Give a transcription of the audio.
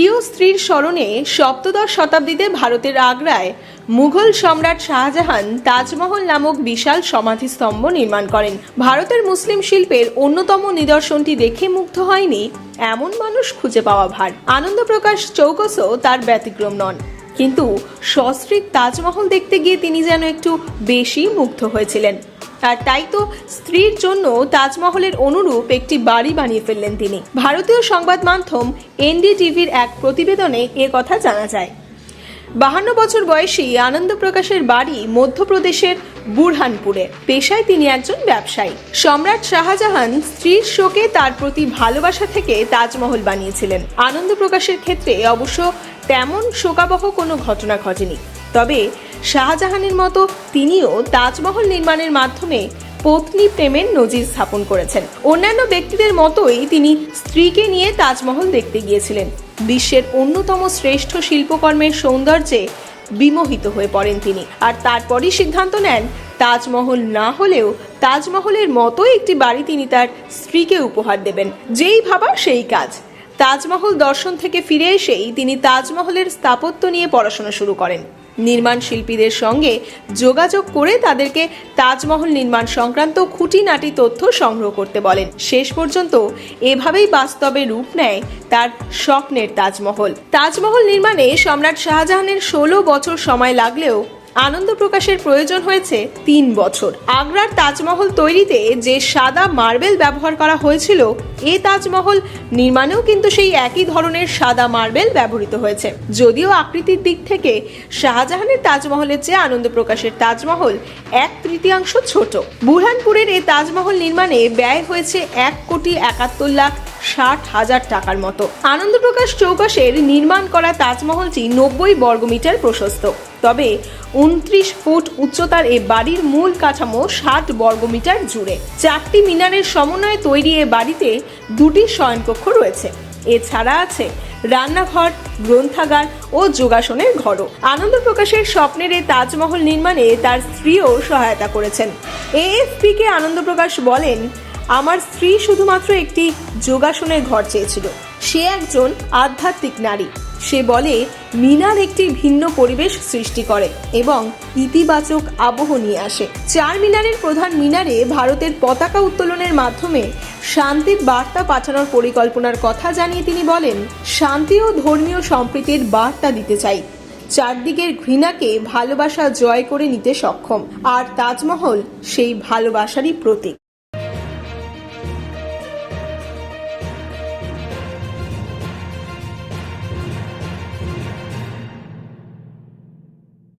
প্রিয় স্ত্রীর স্মরণে সপ্তদশ শতাব্দীতে ভারতের আগ্রায় মুঘল সম্রাট শাহজাহান তাজমহল নামক বিশাল সমাধিস্তম্ভ নির্মাণ করেন। ভারতের মুসলিম শিল্পের অন্যতম নিদর্শনটি দেখে মুগ্ধ হয়নি এমন মানুষ খুঁজে পাওয়া ভার। আনন্দপ্রকাশ চৌকসও তার ব্যতিক্রম নন। কিন্তু সস্ত্রীক তাজমহল দেখতে গিয়ে তিনি যেন একটু বেশি মুগ্ধ হয়েছিলেন। আর তাই তো স্ত্রীর জন্য তাজমহলের অনুরূপ একটি বাড়ি বানিয়ে ফেললেন তিনি। ভারতীয় সংবাদ মাধ্যম এনডিটিভির এক প্রতিবেদনে এ কথা জানা যায়। বাহান্ন বছর বয়সী আনন্দ প্রকাশের বাড়ি মধ্যপ্রদেশের বুরহানপুরে। পেশায় তিনি একজন ব্যবসায়ী। সম্রাট শাহজাহান স্ত্রীর শোকে তার প্রতি ভালোবাসা থেকে তাজমহল বানিয়েছিলেন। আনন্দ প্রকাশের ক্ষেত্রে অবশ্য তেমন শোকাবহ কোনো ঘটনা ঘটেনি। তবে শাহজাহানের মতো তিনিও তাজমহল নির্মাণের মাধ্যমে পত্নী প্রেমের নজির স্থাপন করেছেন। অন্যান্য ব্যক্তিদের মতোই তিনি স্ত্রীকে নিয়ে তাজমহল দেখতে গিয়েছিলেন। বিশ্বের অন্যতম শ্রেষ্ঠ শিল্পকর্মের সৌন্দর্যে বিমোহিত হয়ে পড়েন তিনি। আর তারপরই সিদ্ধান্ত নেন, তাজমহল না হলেও তাজমহলের মতো একটি বাড়ি তিনি তার স্ত্রীকে উপহার দেবেন। যেই ভাবা সেই কাজ। তাজমহল দর্শন থেকে ফিরে এসেই তিনি তাজমহলের স্থাপত্য নিয়ে পড়াশোনা শুরু করেন। নির্মাণ শিল্পীদের সঙ্গে যোগাযোগ করে তাদেরকে তাজমহল নির্মাণ সংক্রান্ত খুঁটিনাটি তথ্য সংগ্রহ করতে বলেন। শেষ পর্যন্ত এভাবেই বাস্তবে রূপ নেয় তার স্বপ্নের তাজমহল। তাজমহল নির্মাণে সম্রাট শাহজাহানের ষোলো বছর সময় লাগলেও আনন্দ প্রকাশের প্রয়োজন হয়েছে তিন বছর। আগ্রার তাজমহল তৈরিতে যে সাদা মার্বেল ব্যবহার করা হয়েছিল, এ তাজমহল নির্মাণেও কিন্তু সেই একই ধরনের সাদা মার্বেল ব্যবহৃত হয়েছে। যদিও আকৃতির দিক থেকে শাহজাহানের তাজমহলের চেয়ে আনন্দ প্রকাশের তাজমহল এক তৃতীয়াংশ ছোট। বুরহানপুরের এই তাজমহল নির্মাণে ব্যয় হয়েছে এক কোটি একাত্তর লাখ ষাট হাজার টাকার মতো। আনন্দপ্রকাশ চৌকাশের নির্মাণ করা তাজমহলটি নব্বই বর্গমিটার প্রশস্ত। তবে উনত্রিশ ফুট উচ্চতার এ বাড়ির মূল কাঠামো ষাট বর্গমিটার জুড়ে। চারটি মিনারের সমন্বয়ে তৈরি এ বাড়িতে দুটি শয়নকক্ষ রয়েছে। এছাড়া আছে রান্নাঘর, গ্রন্থাগার ও যোগাসনের ঘরও। আনন্দ প্রকাশের স্বপ্নের এই তাজমহল নির্মাণে তার স্ত্রীও সহায়তা করেছেন। এএফপিকে আনন্দ প্রকাশ বলেন আমার স্ত্রী শুধুমাত্র একটি যোগাসনের ঘর চেয়েছিল। সে একজন আধ্যাত্মিক নারী। সে বলে, মিনার একটি ভিন্ন পরিবেশ সৃষ্টি করে এবং ইতিবাচক আবহ নিয়ে আসে। চার মিনারের প্রধান মিনারে ভারতের পতাকা উত্তোলনের মাধ্যমে শান্তির বার্তা পাঠানোর পরিকল্পনার কথা জানিয়ে তিনি বলেন, শান্তি ও ধর্মীয় সম্প্রীতির বার্তা দিতে চাই। চারদিকের ঘৃণাকে ভালোবাসা জয় করে নিতে সক্ষম। আর তাজমহল সেই ভালোবাসারই প্রতীক।